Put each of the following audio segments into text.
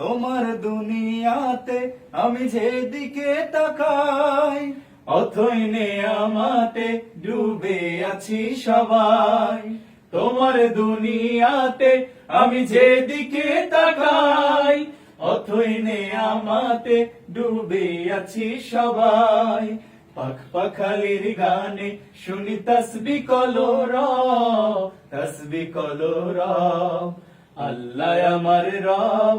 তোমার দুনিয়াতে আমি যেদিকে তাকাই, অথই আমাতে ডুবে আছি সবাই। তোমার দুনিয়াতে আমি যেদিকে তাকাই, অথই আমাতে ডুবে আছি সবাই। পাখ পাখালির গানে শুনি তসবি কলোর তসবি কলোর আল্লাহ আমার রব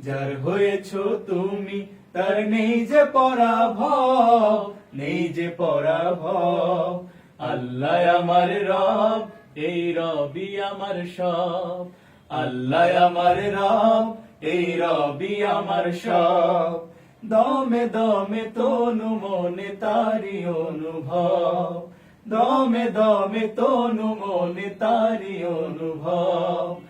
যার হয়েছ তুমি, তার নেই যে পরাভব, নেই যে পরাভব। আল্লাহ আমার রব, এই রবি আমার সব। আল্লাহ আমার রব, এই রবি আমার সব। দমে দমে তনু মনে তারি অনুভব। দমে দমে তনু মনে তারি অনুভব।